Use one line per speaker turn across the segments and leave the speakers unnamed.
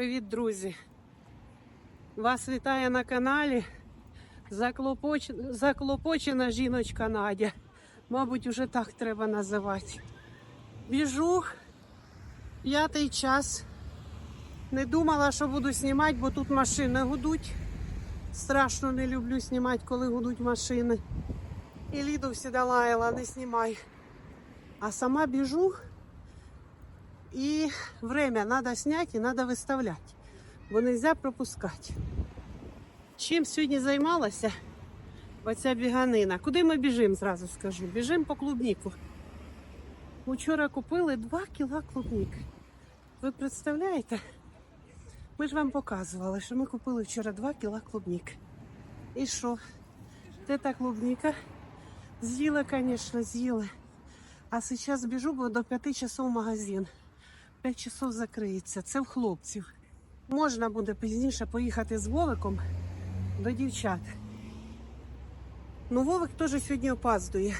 Привіт, друзі! Вас вітає на каналі заклопоч... заклопочена жіночка Надя. Мабуть, уже так треба називати. Біжу п'ятий час. Не думала, що буду знімати, бо тут машини гудуть. Страшно не люблю знімати, коли гудуть машини. І Ліду всі лаяла, не знімай. А сама біжу. І время треба зняти і треба виставляти, бо не можна пропускати. Чим сьогодні займалася оця біганина? Куди ми біжимо, зразу скажу? Біжимо по клубніку. Учора купили 2 кіла клубніки. Ви представляєте? Ми ж вам показували, що ми купили вчора 2 кіла клубніки. І що? Де та клубніка? З'їли, звісно, з'їли. А зараз біжу, бо до 5 часов в магазин. 5 часов закриється. Це в хлопців. Можна буде пізніше поїхати з Вовиком до дівчат. Ну, Вовик теж сьогодні опаздує.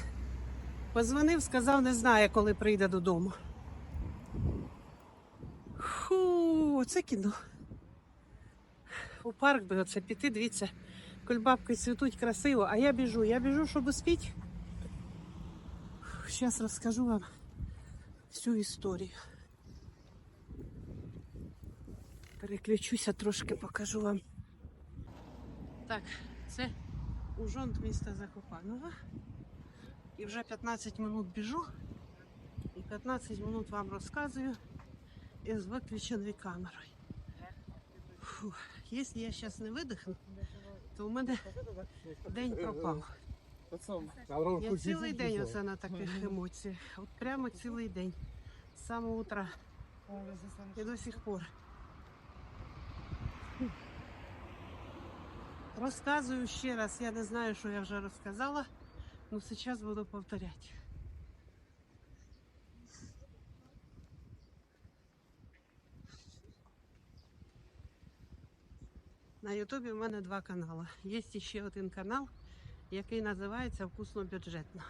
Позвонив, сказав, не знає, коли прийде додому. Фу, це кіно. У парк би оце піти, дивіться, кульбабки цвітуть красиво, а я біжу. Я біжу, щоб успіти. Зараз розкажу вам всю історію. Переключуся трошки, покажу вам. Так, це ужонт міста Закопаного. І вже 15 минут біжу. І 15 минут вам розказую із виключеною камерою. Фу. Якщо я зараз не видихну, то у мене день пропав. Я цілий день оце на таких емоціях. От прямо цілий день. З самого утра. І до сих пор. Розказую ще раз, я не знаю, що я вже розказала, але зараз буду повторяти. На Ютубі в мене два канали. Є ще один канал, який називається Вкусно бюджетно.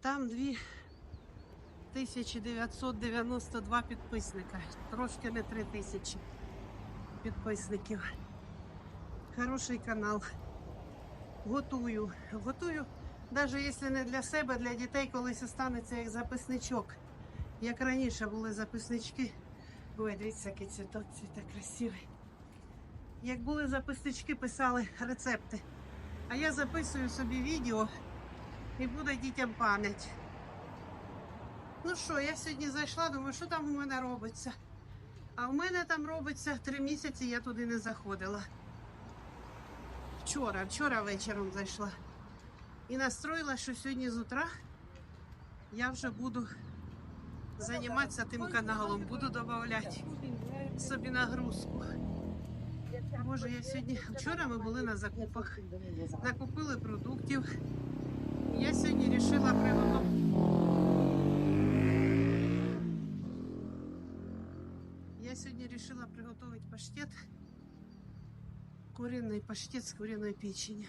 Там 2992 підписника, трошки не 3000 підписників. Хороший канал. Готую. Готую, навіть якщо не для себе, для дітей колись останеться як записничок. Як раніше були записнички. Ой, дивіться, який цвіток, цвіте красивий. Як були записнички, писали рецепти. А я записую собі відео і буде дітям пам'ять. Ну що, я сьогодні зайшла, думаю, що там у мене робиться. А в мене там робиться три місяці, я туди не заходила. Вчора, вчора вечором зайшла. І настроїла, що сьогодні з утра я вже буду займатися тим каналом, буду додавати собі нагрузку. Боже, я сьогодні. Вчора ми були на закупах, накупили продуктів. Я сьогодні вирішила приготувати. Я сьогодні вирішила приготувати паштет. Куриний паштет з куриної печені.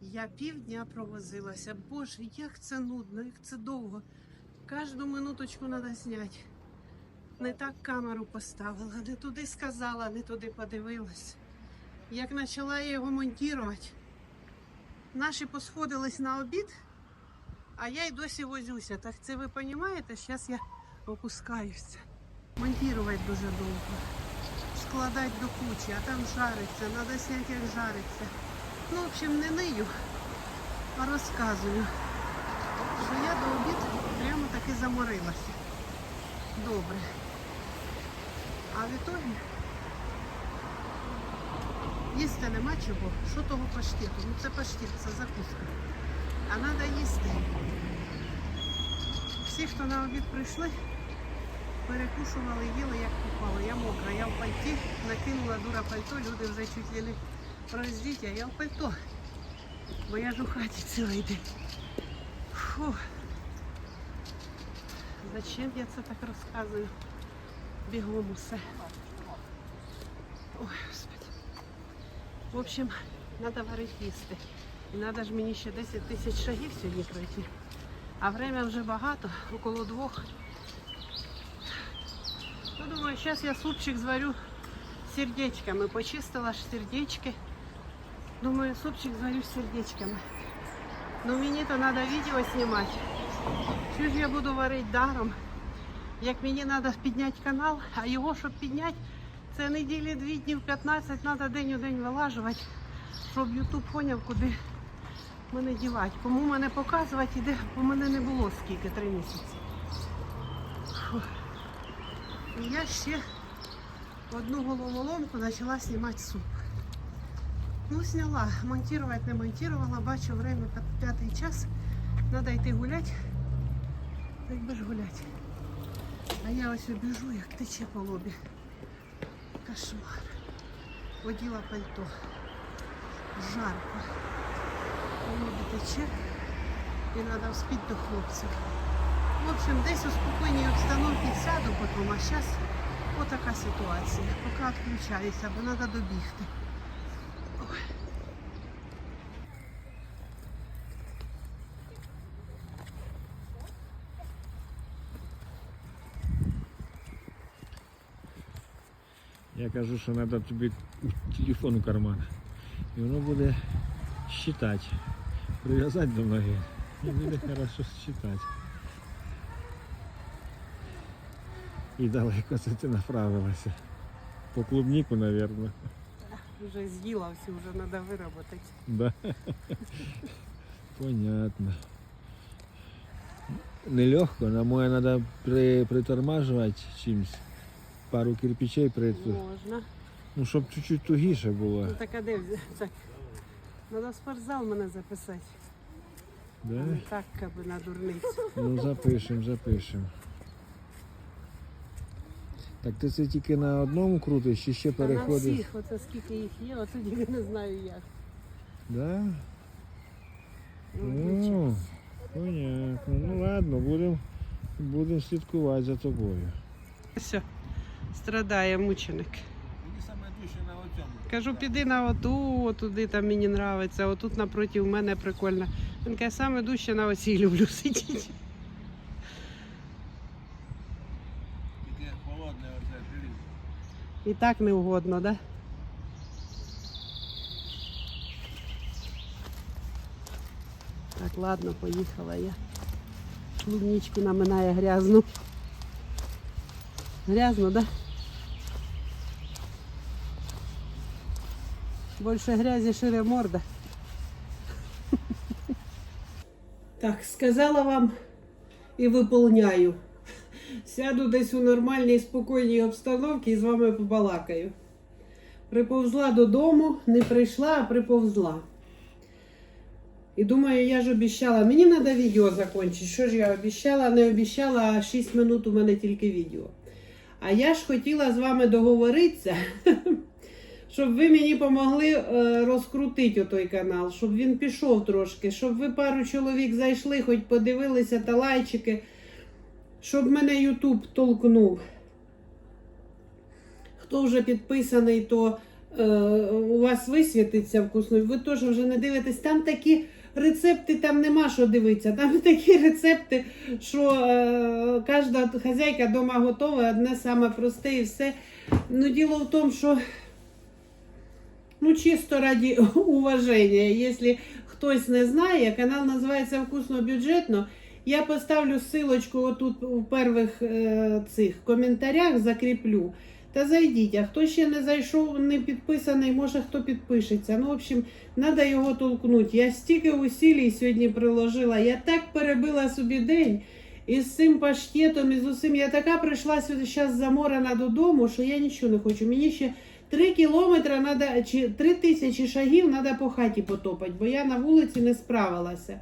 Я півдня провозилася. Боже, як це нудно, як це довго. Кожну минуточку треба зняти. Не так камеру поставила, не туди сказала, не туди подивилась. Як почала я його монтувати, наші посходились на обід, а я й досі возюся. Так це ви розумієте? Зараз я опускаюся. Монтувати дуже довго. Складати до кучі, а там жариться, треба зняти, як жариться. Ну, в общем, не нию, а розказую, що я до обід прямо таки заморилася. Добре. А в ітогі їсти нема чого. Що того паштету? Ну це паштет, це закуска. А треба їсти. Всі, хто на обід прийшли, перекушували, їли, як попало. Я мокра, я в пальті, накинула дура пальто, люди вже чуть ли не а я в пальто. Бо я ж у хаті цілий день. Фу. Зачем я це так розказую? Бігом усе. Ой, господи. В общем, треба варити їсти. І треба ж мені ще 10 тисяч шагів сьогодні пройти. А время вже багато, около двох. Ну, думаю, зараз я супчик зварю сердечками. Почистила ж сердечки. Думаю, супчик зварю з сердечками. Ну мені то треба відео знімати. Що ж я буду варити даром? Як мені треба підняти канал, а його, щоб підняти, це неділі дві днів 15, треба день у день вилажувати, щоб Ютуб поняв, куди мене дівати. Кому мене показувати, іде, бо мене не було скільки, три місяці. Фу. І я ще одну головоломку почала знімати суп. Ну, сняла. Монтувати не монтувала, бачу время п'ят- п'ятий час. Треба йти гуляти. Так би ж гуляти. А я ось біжу, як тече по лобі. Кошмар. Оділа пальто. Жарко. По лобі тече. І треба вспіти до хлопців. В общем, десь у спокійній обстановці сяду потім, а зараз отака ситуація. Поки відключаюся, бо треба добігти.
Я кажу, що треба тобі телефон у карман. І воно буде считати. Прив'язати до ноги. І буде хорошо считати. І далеко це ти направилася. По клубнику, мабуть.
Вже з'їла всю, вже треба виробити.
Да. Понятно. Нелегко, на моє треба при, притормажувати чимось. Пару кирпичей при...
Можна.
Ну, щоб чуть-чуть тугіше було.
Ну так а де взяти? Треба в спортзал мене записати. А
Да?
не так, аби на дурницю.
Ну, запишемо, запишемо. Так ти це тільки на одному крутиш чи ще
А на всіх, оце скільки їх є, оце я не знаю як.
Да?
Ну,
Ну, понятно. Ну ладно, будемо будем слідкувати за тобою.
Все, страдає мученик.
Мені саме дужче на оцьому.
Кажу, піди на оту, туди там мені нравиться, отут напроти мене прикольно. Він каже, саме дужче на оцій люблю сидіти.
Тільки холодне оце желізо.
І так не угодно, да? Так, ладно, поїхала я. Клубничку наминає грязну. Грязно, да? Більше грязі шире морда. Так, сказала вам і виповняю. Сяду десь у нормальній спокійній обстановці і з вами побалакаю. Приповзла додому, не прийшла, а приповзла. І думаю, я ж обіщала, мені треба відео закінчити. Що ж я обіщала? Не обіщала, а 6 минут у мене тільки відео. А я ж хотіла з вами договоритися, щоб ви мені допомогли е, розкрутити той канал, щоб він пішов трошки, щоб ви пару чоловік зайшли, хоч подивилися та лайчики щоб мене Ютуб толкнув. Хто вже підписаний, то е, у вас висвітиться вкусно. Ви теж вже не дивитесь. Там такі рецепти, там нема що дивитися. Там такі рецепти, що е, кожна хазяйка вдома готова, одне саме просте і все. Ну, діло в тому, що ну, чисто раді уваження. Якщо хтось не знає, канал називається Вкусно бюджетно. Я поставлю ссылочку отут у перших е, цих коментарях, закріплю. Та зайдіть, а хто ще не зайшов, не підписаний, може хто підпишеться. Ну, в общем, треба його толкнути. Я стільки усілій сьогодні приложила, я так перебила собі день. І з цим паштетом, і з усім. Я така прийшла сюди зараз заморена додому, що я нічого не хочу. Мені ще 3 кілометри надо, чи 3 тисячі шагів треба по хаті потопати, бо я на вулиці не справилася.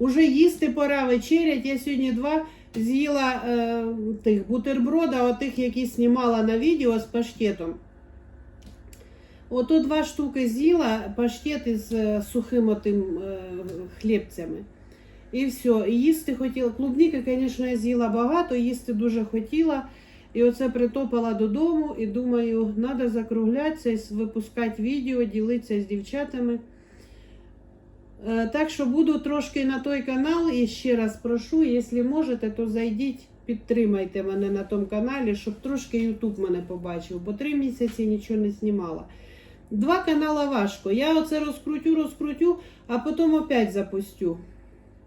Уже їсти пора вечерять. Я сьогодні два з'їла е, тих бутерброда, отих, які знімала на відео з паштетом. Ото два штуки з'їла, паштет із е, сухим отим е, хлібцями. І все. І їсти хотіла. Клубніки, звісно, я з'їла багато, їсти дуже хотіла. І оце притопала додому і думаю, треба закруглятися, випускати відео, ділитися з дівчатами. Е, Так що буду трошки на той канал і ще раз прошу, якщо можете, то зайдіть, підтримайте мене на тому каналі, щоб трошки Ютуб мене побачив, бо три місяці нічого не знімала. Два канала важко. Я оце розкрутю, розкрутю, а потім опять запустю.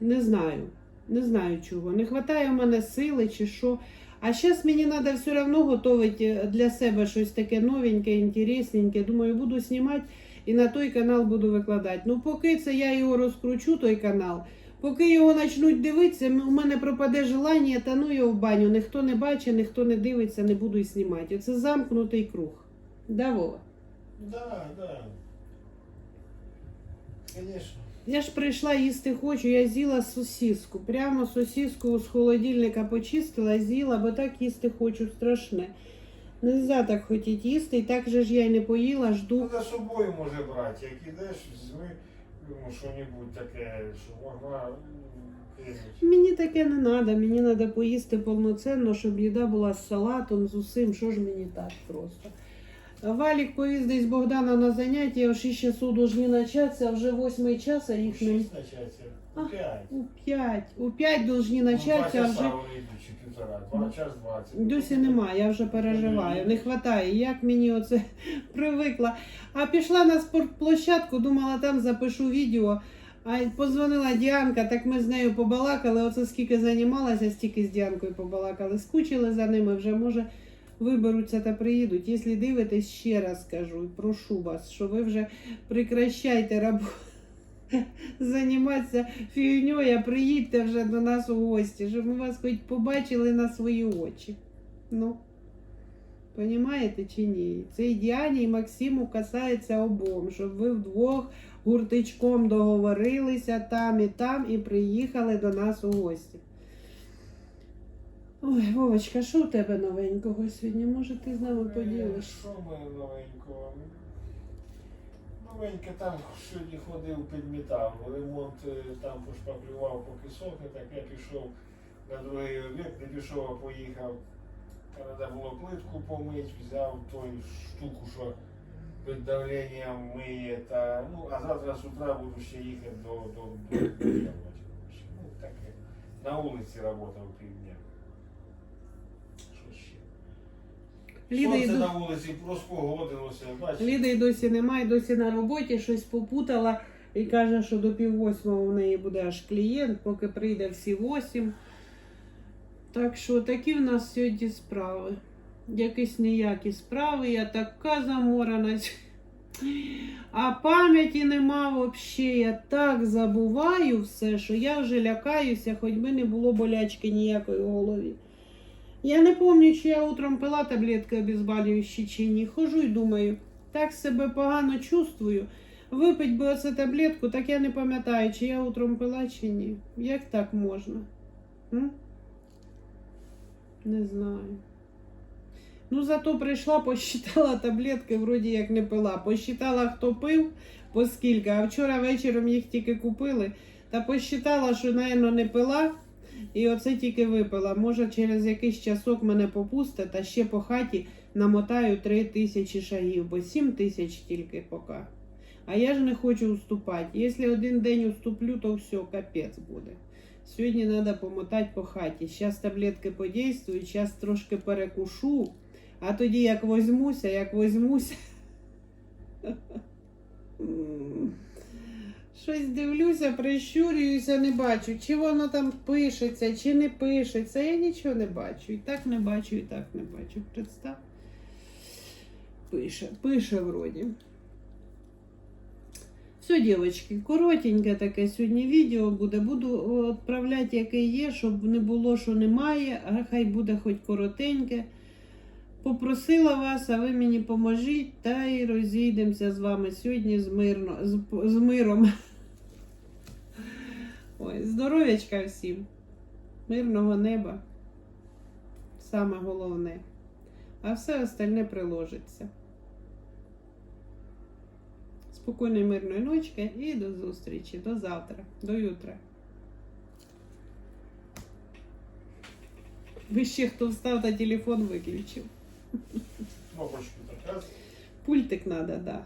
Не знаю. Не знаю чого. Не вистачає в мене сили чи що. А зараз мені треба все одно готувати для себе щось таке новеньке, інтересненьке. Думаю, буду знімати і на той канал буду викладати. Ну, поки це я його розкручу, той канал, поки його почнуть дивитися, у мене пропаде желання, та ну його в баню. Ніхто не бачить, ніхто не дивиться, не буду й знімати. Це замкнутий круг. Да, Вова?
Да, да. Конечно.
Я ж прийшла їсти хочу, я з'їла сосиску. Прямо сосиску з холодильника почистила, з'їла, бо так їсти хочу страшне. Нельзя так хотіти їсти, і так же ж я й не поїла, жду.
Ну, за собою може брати, як ідеш, візьми ну, що-небудь таке, що могла.
Мені таке не треба, мені треба поїсти повноцінно, щоб їда була з салатом, з усім. Що ж мені так просто? Валік повіз десь Богдана на заняття, о 6 часу повинні початися, а вже 8 час, а їх не...
Шість начаться,
А.
п'ять.
У 5. У 5 повинні
Ну,
а вже...
чи півтора, два час двадцять.
Досі немає, я вже переживаю. Не вистачає, як мені оце привикла. А пішла на спортплощадку, думала, там запишу відео. А позвонила Діанка, так ми з нею побалакали. Оце скільки займалася, стільки з Діанкою побалакали. Скучили за ними, вже може виберуться та приїдуть. Якщо дивитесь, ще раз скажу, і прошу вас, що ви вже прекращайте роботу. Займатися фігньою, а приїдьте вже до нас у гості, щоб ми вас хоч побачили на свої очі. Ну, понімаєте чи ні? Це і Діані і Максиму касається обом, щоб ви вдвох гуртичком договорилися там і там і приїхали до нас у гості. Ой, Вовочка, що у тебе новенького сьогодні? Може, ти з нами поділиш?
Що ми новенького? Новеньке там сьогодні ходив, підмітав, ремонт е, там пошпаклював, поки сохне, так я пішов на другий об'єкт, не пішов, а поїхав. Треба було плитку помити, взяв той штуку, що під давленням миє, та, ну, а завтра з утра буду ще їхати до, до, до, до Яблочка. Ну, таке. На вулиці працював півдня.
Ліда
Сонце
йду.
на вулиці розпогодилося, бачите?
Ліди й досі немає, досі на роботі, щось попутала і каже, що до пів восьмого в неї буде аж клієнт, поки прийде всі восім. Так що такі в нас сьогодні справи. Якісь ніякі справи, я така заморана. А пам'яті нема взагалі. Я так забуваю все, що я вже лякаюся, хоч би не було болячки ніякої в голові. Я не пам'ятаю, чи я утром пила таблетки обезболюючі чи ні. Хожу і думаю, так себе погано чувствую. Випить би оце таблетку, так я не пам'ятаю, чи я утром пила чи ні. Як так можна? М? Не знаю. Ну, зато прийшла, посчитала таблетки, вроді як не пила. Посчитала, хто пив, по. А вчора вечором їх тільки купили. Та посчитала, що, напевно, не пила. І оце тільки випила. Може, через якийсь часок мене попусте, та ще по хаті намотаю три тисячі шагів, бо сім тисяч тільки поки. А я ж не хочу уступати. Якщо один день уступлю, то все, капець буде. Сьогодні треба помотати по хаті. Зараз таблетки подействують, зараз трошки перекушу, а тоді як возьмуся, як возьмуся. Щось дивлюся, прищурююся, не бачу, чи воно там пишеться, чи не пишеться. Я нічого не бачу. І так не бачу, і так не бачу. Представ. Пише, пише вроді. Все, дівчатки, коротеньке таке сьогодні відео буде. Буду відправляти, яке є, щоб не було, що немає, а хай буде хоч коротеньке. Попросила вас, а ви мені поможіть, та й розійдемося з вами сьогодні з, мирно, з, з миром. Ой, здоров'ячка всім, мирного неба. Саме головне. А все остальне приложиться. Спокійної мирної ночки і до зустрічі, до завтра, до утра. Ви ще хто встав та телефон виключив.
Так.
Пультик надо, да.